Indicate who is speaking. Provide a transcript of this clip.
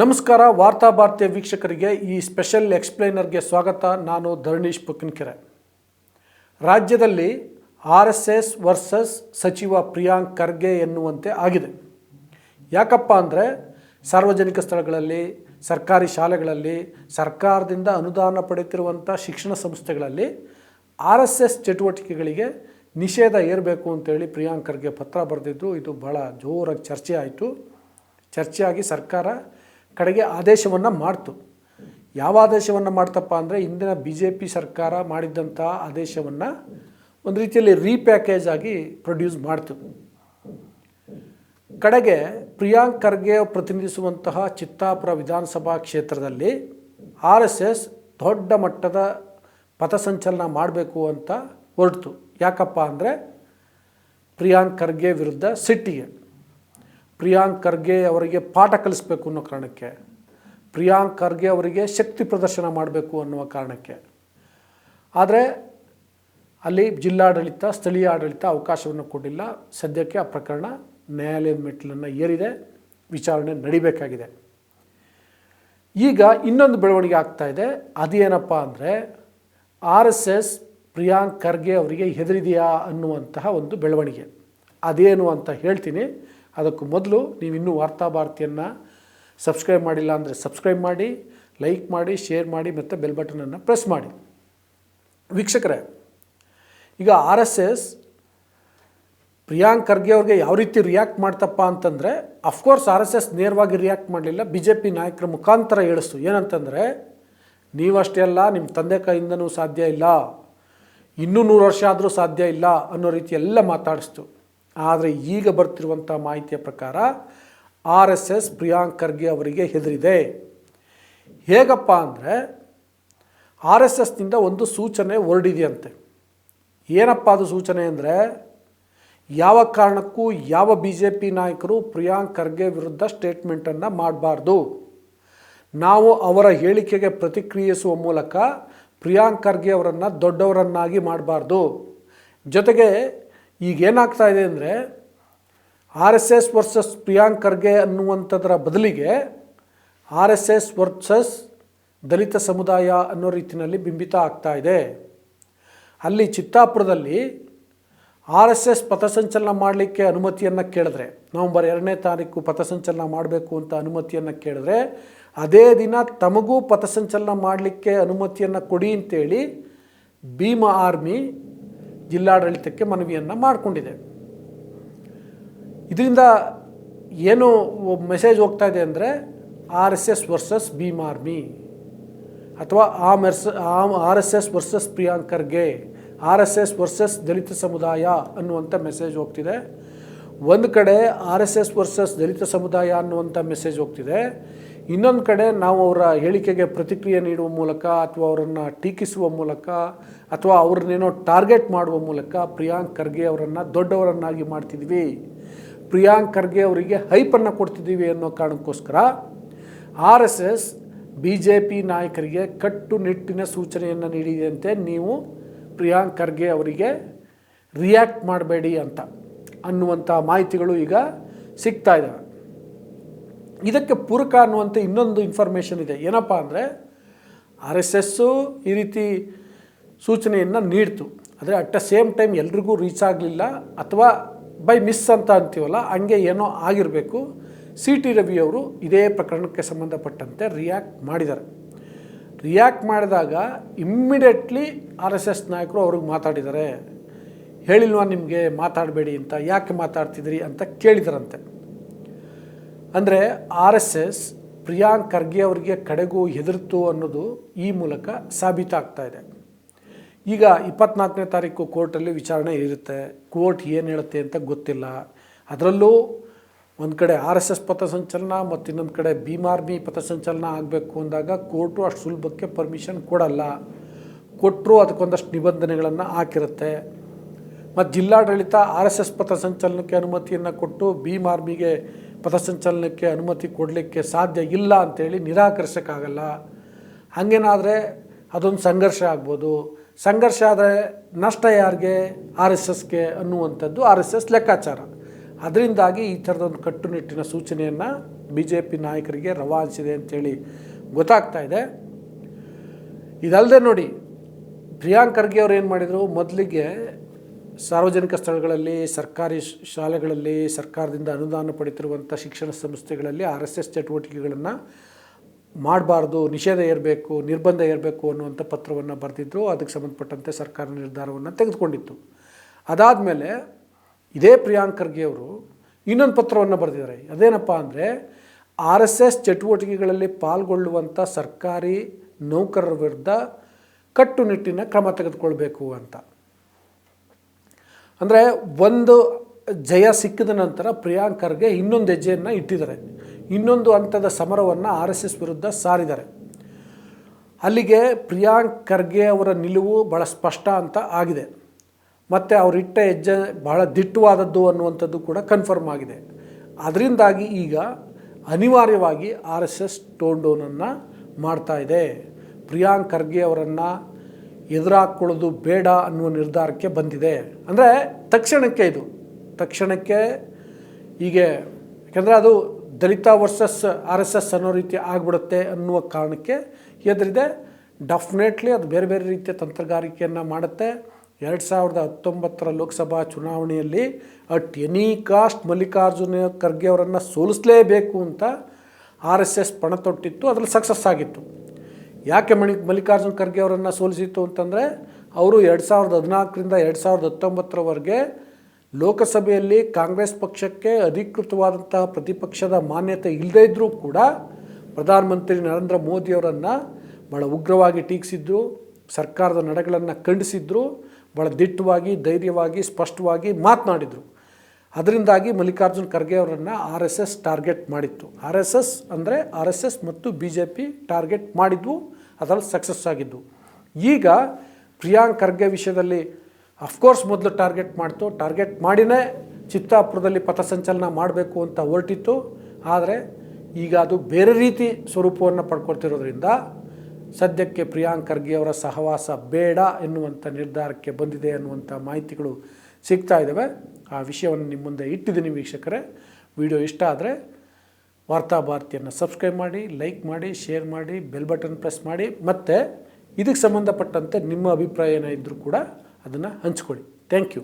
Speaker 1: ನಮಸ್ಕಾರ, ವಾರ್ತಾ ಭಾರತೀಯ ವೀಕ್ಷಕರಿಗೆ, ಈ ಸ್ಪೆಷಲ್ ಎಕ್ಸ್ಪ್ಲೈನರ್ಗೆ ಸ್ವಾಗತ. ನಾನು ಧರಣೀಶ್ ಪುಕ್ಕನ್ಕೆರೆ. ರಾಜ್ಯದಲ್ಲಿ ಆರ್ ಎಸ್ ಎಸ್ ವರ್ಸಸ್ ಸಚಿವ ಪ್ರಿಯಾಂಕ್ ಖರ್ಗೆ ಎನ್ನುವಂತೆ ಆಗಿದೆ. ಯಾಕಪ್ಪ ಅಂದರೆ, ಸಾರ್ವಜನಿಕ ಸ್ಥಳಗಳಲ್ಲಿ, ಸರ್ಕಾರಿ ಶಾಲೆಗಳಲ್ಲಿ, ಸರ್ಕಾರದಿಂದ ಅನುದಾನ ಪಡೆಯುತ್ತಿರುವಂಥ ಶಿಕ್ಷಣ ಸಂಸ್ಥೆಗಳಲ್ಲಿ ಆರ್ ಎಸ್ ಎಸ್ ಚಟುವಟಿಕೆಗಳಿಗೆ ನಿಷೇಧ ಏರಬೇಕು ಅಂತೇಳಿ ಪ್ರಿಯಾಂಕ್ ಖರ್ಗೆ ಪತ್ರ ಬರೆದಿದ್ದು, ಇದು ಭಾಳ ಜೋರಾಗಿ ಚರ್ಚೆ ಆಯಿತು ಚರ್ಚೆಯಾಗಿ ಸರ್ಕಾರ ಕಡೆಗೆ ಆದೇಶವನ್ನು ಮಾಡ್ತು. ಯಾವ ಆದೇಶವನ್ನು ಮಾಡ್ತಪ್ಪ ಅಂದರೆ ಇಂದಿನ ಬಿ ಜೆ ಪಿ ಸರ್ಕಾರ ಮಾಡಿದ್ದಂಥ ಆದೇಶವನ್ನು ಒಂದು ರೀತಿಯಲ್ಲಿ ರೀಪ್ಯಾಕೇಜ್ ಆಗಿ ಪ್ರೊಡ್ಯೂಸ್ ಮಾಡ್ತು. ಕಡೆಗೆ ಪ್ರಿಯಾಂಕ್ ಖರ್ಗೆ ಪ್ರತಿನಿಧಿಸುವಂತಹ ಚಿತ್ತಾಪುರ ವಿಧಾನಸಭಾ ಕ್ಷೇತ್ರದಲ್ಲಿ ಆರ್ ಎಸ್ ಎಸ್ ದೊಡ್ಡ ಮಟ್ಟದ ಪಥಸಂಚಲನ ಮಾಡಬೇಕು ಅಂತ ಹೊರಟು ಯಾಕಪ್ಪ ಅಂದರೆ ಪ್ರಿಯಾಂಕ್ ಖರ್ಗೆ ವಿರುದ್ಧ ಸಿಟ್ಟಿಗೆ. ಪ್ರಿಯಾಂಕ್ ಖರ್ಗೆ ಅವರಿಗೆ ಪಾಠ ಕಲಿಸ್ಬೇಕು ಅನ್ನೋ ಕಾರಣಕ್ಕೆ, ಪ್ರಿಯಾಂಕ್ ಖರ್ಗೆ ಅವರಿಗೆ ಶಕ್ತಿ ಪ್ರದರ್ಶನ ಮಾಡಬೇಕು ಅನ್ನುವ ಕಾರಣಕ್ಕೆ. ಆದರೆ ಅಲ್ಲಿ ಜಿಲ್ಲಾಡಳಿತ, ಸ್ಥಳೀಯ ಆಡಳಿತ ಅವಕಾಶವನ್ನು ಕೊಟ್ಟಿಲ್ಲ. ಸದ್ಯಕ್ಕೆ ಆ ಪ್ರಕರಣ ನ್ಯಾಯಾಲಯದ ಮೆಟ್ಟಿಲನ್ನು ಏರಿದೆ, ವಿಚಾರಣೆ ನಡಿಬೇಕಾಗಿದೆ. ಈಗ ಇನ್ನೊಂದು ಬೆಳವಣಿಗೆ ಆಗ್ತಾ ಇದೆ. ಅದೇನಪ್ಪ ಅಂದರೆ R S S Priyank Kharge ಅವರಿಗೆ ಹೆದರಿದೆಯಾ ಅನ್ನುವಂತಹ ಒಂದು ಬೆಳವಣಿಗೆ. ಅದೇನು ಅಂತ ಹೇಳ್ತೀನಿ. ಅದಕ್ಕೂ ಮೊದಲು ನೀವು ಇನ್ನೂ ವಾರ್ತಾ ಭಾರತಿಯನ್ನು ಸಬ್ಸ್ಕ್ರೈಬ್ ಮಾಡಿಲ್ಲ ಅಂದರೆ ಸಬ್ಸ್ಕ್ರೈಬ್ ಮಾಡಿ, ಲೈಕ್ ಮಾಡಿ, ಶೇರ್ ಮಾಡಿ ಮತ್ತು ಬೆಲ್ ಬಟನನ್ನು ಪ್ರೆಸ್ ಮಾಡಿ. ವೀಕ್ಷಕರೇ, ಈಗ R S S Priyank Kharge ಅವ್ರಿಗೆ ಯಾವ ರೀತಿ ರಿಯಾಕ್ಟ್ ಮಾಡ್ತಪ್ಪ ಅಂತಂದರೆ of course R S S ನೇರವಾಗಿ ರಿಯಾಕ್ಟ್ ಮಾಡಲಿಲ್ಲ ಬಿ ಜೆ ಪಿ ನಾಯಕರ ಮುಖಾಂತರ ಹೇಳಿಸ್ತು. ಏನಂತಂದರೆ ನೀವಷ್ಟೇ ಅಲ್ಲ ನಿಮ್ಮ ತಂದೆ ಕೈಯಿಂದನೂ ಸಾಧ್ಯ ಇಲ್ಲ, ಇನ್ನೂ ನೂರು ವರ್ಷ ಆದರೂ ಸಾಧ್ಯ ಇಲ್ಲ ಅನ್ನೋ ರೀತಿ ಎಲ್ಲ ಮಾತಾಡಿಸ್ತು. ಆದರೆ ಈಗ ಬರ್ತಿರುವಂಥ ಮಾಹಿತಿಯ ಪ್ರಕಾರ R S S Priyank Kharge ಅವರಿಗೆ ಹೆದರಿದೆ. ಹೇಗಪ್ಪ ಅಂದರೆ ಆರ್ ಎಸ್ ಎಸ್ನಿಂದ ಒಂದು ಸೂಚನೆ ಹೊರಡಿದೆಯಂತೆ. ಏನಪ್ಪ ಅದು ಸೂಚನೆ ಅಂದರೆ ಯಾವ ಕಾರಣಕ್ಕೂ ಯಾವ ಬಿ ಜೆ ಪಿ ನಾಯಕರು ಪ್ರಿಯಾಂಕ್ ಖರ್ಗೆ ವಿರುದ್ಧ ಸ್ಟೇಟ್ಮೆಂಟನ್ನು ಮಾಡಬಾರ್ದು. ನಾವು ಅವರ ಹೇಳಿಕೆಗೆ ಪ್ರತಿಕ್ರಿಯಿಸುವ ಮೂಲಕ ಪ್ರಿಯಾಂಕ್ ಖರ್ಗೆ ಅವರನ್ನು ದೊಡ್ಡವರನ್ನಾಗಿ ಮಾಡಬಾರ್ದು. ಜೊತೆಗೆ ಈಗ ಏನಾಗ್ತಾ ಇದೆ ಅಂದರೆ R S S versus Priyank Kharge ಅನ್ನುವಂಥದ್ರ ಬದಲಿಗೆ ಆರ್ ಎಸ್ ಎಸ್ ವರ್ಸಸ್ ದಲಿತ ಸಮುದಾಯ ಅನ್ನೋ ರೀತಿಯಲ್ಲಿ ಬಿಂಬಿತ ಆಗ್ತಾ ಇದೆ. ಅಲ್ಲಿ ಚಿತ್ತಾಪುರದಲ್ಲಿ ಆರ್ ಎಸ್ ಎಸ್ ಪಥಸಂಚಲನ ಮಾಡಲಿಕ್ಕೆ ಅನುಮತಿಯನ್ನು ಕೇಳಿದ್ರೆ, ನವಂಬರ್ ಎರಡನೇ ತಾರೀಕು ಪಥಸಂಚಲನ ಮಾಡಬೇಕು ಅಂತ ಅನುಮತಿಯನ್ನು ಕೇಳಿದ್ರೆ, ಅದೇ ದಿನ ತಮಗೂ ಪಥಸಂಚಲನ ಮಾಡಲಿಕ್ಕೆ ಅನುಮತಿಯನ್ನು ಕೊಡಿ ಅಂತೇಳಿ ಭೀಮ ಆರ್ಮಿ ಜಿಲ್ಲಾಡಳಿತಕ್ಕೆ ಮನವಿಯನ್ನು ಮಾಡಿಕೊಂಡಿದೆ. ಇದರಿಂದ ಏನು ಮೆಸೇಜ್ ಹೋಗ್ತಾ ಇದೆ ಅಂದರೆ R S S versus Bhim Army ಅಥವಾ ಆ Merz R S S versus Priyank Kharge, R S S versus ದಲಿತ ಸಮುದಾಯ ಅನ್ನುವಂಥ ಮೆಸೇಜ್ ಹೋಗ್ತಿದೆ. ಒಂದು ಕಡೆ ಆರ್ ಎಸ್ ಎಸ್ ವರ್ಸಸ್ ದಲಿತ ಸಮುದಾಯ ಅನ್ನುವಂಥ ಮೆಸೇಜ್ ಹೋಗ್ತಿದೆ. ಇನ್ನೊಂದು ಕಡೆ ನಾವು ಅವರ ಹೇಳಿಕೆಗೆ ಪ್ರತಿಕ್ರಿಯೆ ನೀಡುವ ಮೂಲಕ ಅಥವಾ ಅವರನ್ನು ಟೀಕಿಸುವ ಮೂಲಕ ಅಥವಾ ಅವ್ರನ್ನೇನೋ ಟಾರ್ಗೆಟ್ ಮಾಡುವ ಮೂಲಕ ಪ್ರಿಯಾಂಕ್ ಖರ್ಗೆ ಅವರನ್ನು ದೊಡ್ಡವರನ್ನಾಗಿ ಮಾಡ್ತಿದ್ವಿ. ಪ್ರಿಯಾಂಕ್ ಖರ್ಗೆ ಅವರಿಗೆ ಹೈಪನ್ನು ಕೊಡ್ತಿದ್ದೀವಿ ಅನ್ನೋ ಕಾರಣಕ್ಕೋಸ್ಕರ R S S B J P ನಾಯಕರಿಗೆ ಕಟ್ಟುನಿಟ್ಟಿನ ಸೂಚನೆಯನ್ನು ನೀಡಿದಂತೆ ನೀವು ಪ್ರಿಯಾಂಕ್ ಖರ್ಗೆ ಅವರಿಗೆ ರಿಯಾಕ್ಟ್ ಮಾಡಬೇಡಿ ಅಂತ ಅನ್ನುವಂಥ ಮಾಹಿತಿಗಳು ಈಗ ಸಿಗ್ತಾ ಇದ್ದಾವೆ ಇದಕ್ಕೆ ಪೂರಕ ಅನ್ನುವಂಥ ಇನ್ನೊಂದು ಇನ್ಫಾರ್ಮೇಷನ್ ಇದೆ. ಏನಪ್ಪ ಅಂದರೆ ಆರ್ ಎಸ್ ಎಸ್ಸು ಈ ರೀತಿ ಸೂಚನೆಯನ್ನು ನೀಡ್ತು. ಆದರೆ ಅಟ್ ದ ಸೇಮ್ ಟೈಮ್ ಎಲ್ರಿಗೂ ರೀಚ್ ಆಗಲಿಲ್ಲ ಅಥವಾ ಬೈ ಮಿಸ್ ಅಂತ ಅಂತೀವಲ್ಲ, ಹಂಗೆ ಏನೋ ಆಗಿರಬೇಕು. ಸಿ ಟಿ ರವಿಯವರು ಇದೇ ಪ್ರಕರಣಕ್ಕೆ ಸಂಬಂಧಪಟ್ಟಂತೆ ರಿಯಾಕ್ಟ್ ಮಾಡಿದ್ದಾರೆ. ರಿಯಾಕ್ಟ್ ಮಾಡಿದಾಗ ಇಮ್ಮಿಡಿಯೇಟ್ಲಿ ಆರ್ ಎಸ್ ಎಸ್ ನಾಯಕರು ಅವ್ರಿಗೆ ಮಾತಾಡಿದ್ದಾರೆ. ಹೇಳಿಲ್ವಾ ನಿಮಗೆ ಮಾತಾಡಬೇಡಿ ಅಂತ, ಯಾಕೆ ಮಾತಾಡ್ತಿದ್ರಿ ಅಂತ ಕೇಳಿದಾರಂತೆ. ಅಂದರೆ R S S Priyank Kharge ಅವರಿಗೆ ಕಡೆಗೂ ಹೆದರ್ತು ಅನ್ನೋದು ಈ ಮೂಲಕ ಸಾಬೀತಾಗ್ತಾ ಇದೆ. ಈಗ ಇಪ್ಪತ್ನಾಲ್ಕನೇ ತಾರೀಕು ಕೋರ್ಟಲ್ಲಿ ವಿಚಾರಣೆ ಇರುತ್ತೆ. ಕೋರ್ಟ್ ಏನು ಹೇಳುತ್ತೆ ಅಂತ ಗೊತ್ತಿಲ್ಲ. ಅದರಲ್ಲೂ ಒಂದು ಕಡೆ ಆರ್ ಎಸ್ ಎಸ್ ಪಥಸಂಚಲನ ಮತ್ತು ಇನ್ನೊಂದು ಕಡೆ ಭೀಮಾರ್ಮಿ ಪಥಸಂಚಲನ ಆಗಬೇಕು ಅಂದಾಗ ಕೋರ್ಟು ಅಷ್ಟು ಸುಲಭಕ್ಕೆ ಪರ್ಮಿಷನ್ ಕೊಡಲ್ಲ. ಕೊಟ್ಟರು ಅದಕ್ಕೊಂದಷ್ಟು ನಿಬಂಧನೆಗಳನ್ನು ಹಾಕಿರುತ್ತೆ. ಮತ್ತು ಜಿಲ್ಲಾಡಳಿತ ಆರ್ ಎಸ್ ಎಸ್ ಪಥಸಂಚಲನಕ್ಕೆ ಅನುಮತಿಯನ್ನು ಕೊಟ್ಟು ಭೀಮ್ ಆರ್ಮಿಗೆ ಪಥಸಂಚಲನಕ್ಕೆ ಅನುಮತಿ ಕೊಡಲಿಕ್ಕೆ ಸಾಧ್ಯ ಇಲ್ಲ ಅಂಥೇಳಿ ನಿರಾಕರಿಸೋಕ್ಕಾಗಲ್ಲ. ಹಾಗೇನಾದರೆ ಅದೊಂದು ಸಂಘರ್ಷ ಆಗ್ಬೋದು. ಸಂಘರ್ಷ ಆದರೆ ನಷ್ಟ ಯಾರಿಗೆ? ಆರ್ ಎಸ್ ಎಸ್ಗೆ ಅನ್ನುವಂಥದ್ದು ಆರ್ ಎಸ್ ಎಸ್ ಲೆಕ್ಕಾಚಾರ. ಅದರಿಂದಾಗಿ ಈ ಥರದೊಂದು ಕಟ್ಟುನಿಟ್ಟಿನ ಸೂಚನೆಯನ್ನು ಬಿ ಜೆ ಪಿ ನಾಯಕರಿಗೆ ರವಾನಿಸಿದೆ ಅಂತೇಳಿ ಗೊತ್ತಾಗ್ತಾ ಇದೆ. ಇದಲ್ಲದೆ ನೋಡಿ, ಪ್ರಿಯಾಂಕ್ ಖರ್ಗೆ ಅವ್ರು ಏನು ಮಾಡಿದರು? ಮೊದಲಿಗೆ ಸಾರ್ವಜನಿಕ ಸ್ಥಳಗಳಲ್ಲಿ, ಸರ್ಕಾರಿ ಶಾಲೆಗಳಲ್ಲಿ, ಸರ್ಕಾರದಿಂದ ಅನುದಾನ ಪಡೆಯುತ್ತಿರುವಂಥ ಶಿಕ್ಷಣ ಸಂಸ್ಥೆಗಳಲ್ಲಿ ಆರ್ ಎಸ್ ಎಸ್ ಚಟುವಟಿಕೆಗಳನ್ನು ಮಾಡಬಾರ್ದು, ನಿಷೇಧ ಇರಬೇಕು ನಿರ್ಬಂಧ ಇರಬೇಕು ಅನ್ನುವಂಥ ಪತ್ರವನ್ನು ಬರೆದಿದ್ದರು ಅದಕ್ಕೆ ಸಂಬಂಧಪಟ್ಟಂತೆ ಸರ್ಕಾರ ನಿರ್ಧಾರವನ್ನು ತೆಗೆದುಕೊಂಡಿತ್ತು. ಅದಾದಮೇಲೆ ಇದೇ ಪ್ರಿಯಾಂಕ್ ಖರ್ಗೆ ಅವರು ಇನ್ನೊಂದು ಪತ್ರವನ್ನು ಬರೆದಿದ್ದಾರೆ. ಅದೇನಪ್ಪ ಅಂದರೆ ಆರ್ ಎಸ್ ಎಸ್ ಚಟುವಟಿಕೆಗಳಲ್ಲಿ ಪಾಲ್ಗೊಳ್ಳುವಂಥ ಸರ್ಕಾರಿ ನೌಕರರ ವಿರುದ್ಧ ಕಟ್ಟುನಿಟ್ಟಿನ ಕ್ರಮ ತೆಗೆದುಕೊಳ್ಬೇಕು ಅಂತ. ಅಂದರೆ ಒಂದು ಜಯ ಸಿಕ್ಕಿದ ನಂತರ ಪ್ರಿಯಾಂಕರ್ಗೆ ಇನ್ನೊಂದು ಹೆಜ್ಜೆಯನ್ನು ಇಟ್ಟಿದ್ದಾರೆ. ಇನ್ನೊಂದು ಹಂತದ ಸಮರವನ್ನು ಆರ್ ಎಸ್ ಎಸ್ ವಿರುದ್ಧ ಸಾರಿದ್ದಾರೆ. ಅಲ್ಲಿಗೆ ಪ್ರಿಯಾಂಕ್ ಖರ್ಗೆ ಅವರ ನಿಲುವು ಭಾಳ ಸ್ಪಷ್ಟ ಅಂತ ಆಗಿದೆ. ಮತ್ತು ಅವರಿಟ್ಟ ಹೆಜ್ಜೆ ಬಹಳ ದಿಟ್ಟವಾದದ್ದು ಅನ್ನುವಂಥದ್ದು ಕೂಡ ಕನ್ಫರ್ಮ್ ಆಗಿದೆ. ಅದರಿಂದಾಗಿ ಈಗ ಅನಿವಾರ್ಯವಾಗಿ ಆರ್ ಎಸ್ ಎಸ್ ಟೋನ್ ಡೌನನ್ನು ಮಾಡ್ತಾ ಇದೆ. ಪ್ರಿಯಾಂಕ್ ಖರ್ಗೆ ಅವರನ್ನು ಎದುರಾಕೊಳ್ಳೋದು ಬೇಡ ಅನ್ನುವ ನಿರ್ಧಾರಕ್ಕೆ ಬಂದಿದೆ. ಅಂದರೆ ತಕ್ಷಣಕ್ಕೆ ಇದು. ತಕ್ಷಣಕ್ಕೆ ಹೀಗೆ, ಯಾಕೆಂದರೆ ಅದು ದಲಿತ ವರ್ಸಸ್ ಆರ್ ಎಸ್ ಎಸ್ ಅನ್ನೋ ರೀತಿ ಆಗಿಬಿಡುತ್ತೆ ಅನ್ನುವ ಕಾರಣಕ್ಕೆ ಎದುರಿದೆ ಡೆಫಿನೆಟ್ಲಿ ಅದು ಬೇರೆ ಬೇರೆ ರೀತಿಯ ತಂತ್ರಗಾರಿಕೆಯನ್ನು ಮಾಡುತ್ತೆ. ಎರಡು ಸಾವಿರದ ಹತ್ತೊಂಬತ್ತರ ಲೋಕಸಭಾ ಚುನಾವಣೆಯಲ್ಲಿ at any cost Mallikarjuna Kharge ಅವರನ್ನು ಸೋಲಿಸಲೇಬೇಕು ಅಂತ ಆರ್ ಎಸ್ ಎಸ್ ಪಣ ತೊಟ್ಟಿತ್ತು ಅದರಲ್ಲಿ ಸಕ್ಸಸ್ ಆಗಿತ್ತು. ಯಾಕೆ ಮಣಿ ಮಲ್ಲಿಕಾರ್ಜುನ್ ಖರ್ಗೆ ಅವರನ್ನು ಸೋಲಿಸಿತ್ತು ಅಂತಂದರೆ ಅವರು ಎರಡು ಸಾವಿರದ ಹದಿನಾಲ್ಕರಿಂದ ಎರಡು ಸಾವಿರದ ಹತ್ತೊಂಬತ್ತರವರೆಗೆ ಲೋಕಸಭೆಯಲ್ಲಿ ಕಾಂಗ್ರೆಸ್ ಪಕ್ಷಕ್ಕೆ ಅಧಿಕೃತವಾದಂತಹ ಪ್ರತಿಪಕ್ಷದ ಮಾನ್ಯತೆ ಇಲ್ಲದೇ ಇದ್ದರೂ ಕೂಡ ಪ್ರಧಾನಮಂತ್ರಿ ನರೇಂದ್ರ ಮೋದಿಯವರನ್ನು ಭಾಳ ಉಗ್ರವಾಗಿ ಟೀಕಿಸಿದ್ರು, ಸರ್ಕಾರದ ನಡೆಗಳನ್ನು ಖಂಡಿಸಿದ್ರು ಭಾಳ ದಿಟ್ಟವಾಗಿ, ಧೈರ್ಯವಾಗಿ, ಸ್ಪಷ್ಟವಾಗಿ ಮಾತನಾಡಿದರು. ಅದರಿಂದಾಗಿ ಮಲ್ಲಿಕಾರ್ಜುನ್ ಖರ್ಗೆ ಅವರನ್ನು ಆರ್ ಎಸ್ ಎಸ್ ಟಾರ್ಗೆಟ್ ಮಾಡಿತ್ತು. ಆರ್ ಎಸ್ ಎಸ್ ಅಂದರೆ ಆರ್ ಎಸ್ ಎಸ್ ಮತ್ತು ಬಿ ಜೆ ಪಿ ಟಾರ್ಗೆಟ್ ಮಾಡಿದ್ವು ಅದರಲ್ಲಿ ಸಕ್ಸಸ್ ಆಗಿದ್ದು. ಈಗ ಪ್ರಿಯಾಂಕ್ ಖರ್ಗೆ ವಿಷಯದಲ್ಲಿ ಅಫ್ಕೋರ್ಸ್ ಮೊದಲು ಟಾರ್ಗೆಟ್ ಮಾಡ್ತು. ಟಾರ್ಗೆಟ್ ಮಾಡಿನೇ ಚಿತ್ತಾಪುರದಲ್ಲಿ ಪಥಸಂಚಲನ ಮಾಡಬೇಕು ಅಂತ ಹೊರಟಿತ್ತು. ಆದರೆ ಈಗ ಅದು ಬೇರೆ ರೀತಿ ಸ್ವರೂಪವನ್ನು ಪಡ್ಕೊಳ್ತಿರೋದ್ರಿಂದ ಸದ್ಯಕ್ಕೆ ಪ್ರಿಯಾಂಕ್ ಖರ್ಗೆ ಅವರ ಸಹವಾಸ ಬೇಡ ಎನ್ನುವಂಥ ನಿರ್ಧಾರಕ್ಕೆ ಬಂದಿದೆ ಅನ್ನುವಂಥ ಮಾಹಿತಿಗಳು ಸಿಗ್ತಾ ಇದ್ದಾವೆ ಆ ವಿಷಯವನ್ನು ನಿಮ್ಮ ಮುಂದೆ ಇಟ್ಟಿದ್ದೀನಿ ವೀಕ್ಷಕರೇ. ವಿಡಿಯೋ ಇಷ್ಟ ಆದರೆ ವಾರ್ತಾ ಭಾರತಿಯನ್ನು ಸಬ್ಸ್ಕ್ರೈಬ್ ಮಾಡಿ, ಲೈಕ್ ಮಾಡಿ, ಶೇರ್ ಮಾಡಿ, ಬೆಲ್ ಬಟನ್ ಪ್ರೆಸ್ ಮಾಡಿ. ಮತ್ತು ಇದಕ್ಕೆ ಸಂಬಂಧಪಟ್ಟಂತೆ ನಿಮ್ಮ ಅಭಿಪ್ರಾಯ ಏನಾದರೂ ಕೂಡ ಅದನ್ನು ಹಂಚ್ಕೊಳ್ಳಿ. Thank you.